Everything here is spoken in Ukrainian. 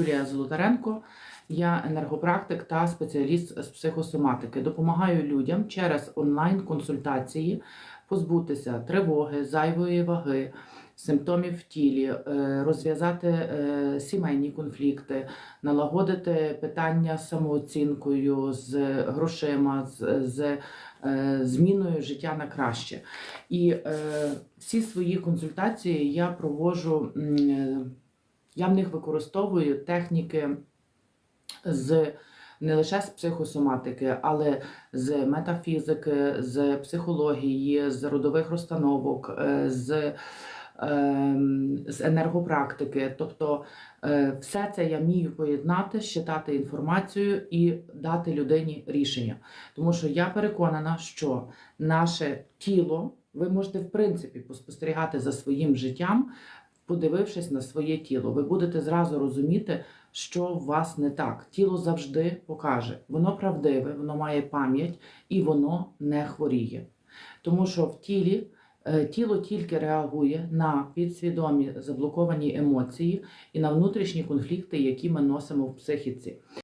Юлія Золотаренко. Я енергопрактик та спеціаліст з психосоматики. Допомагаю людям через онлайн-консультації позбутися тривоги, зайвої ваги, симптомів в тілі, е, розв'язати е, сімейні конфлікти, налагодити питання з самооцінкою, з грошима, з, з е, зміною життя на краще. І всі свої консультації я е, я в них використовую техніки з не лише з психосоматики, але з метафізики, з психології, з родових розстановок, е, з, ем, з енергопрактики. Тобто е, все це я вмію поєднати, щитати інформацію і дати людині рішення. Тому що я переконана, що наше тіло, ви можете в принципі поспостерігати за своїм життям, подивившись на своє тіло. Ви будете зразу розуміти, що у вас не так. Тіло завжди покаже. Воно правдиве, воно має пам'ять і воно не хворіє. Тому що в тілі е, тіло тільки реагує на підсвідомі заблоковані емоції і на внутрішні конфлікти, які ми носимо в психіці.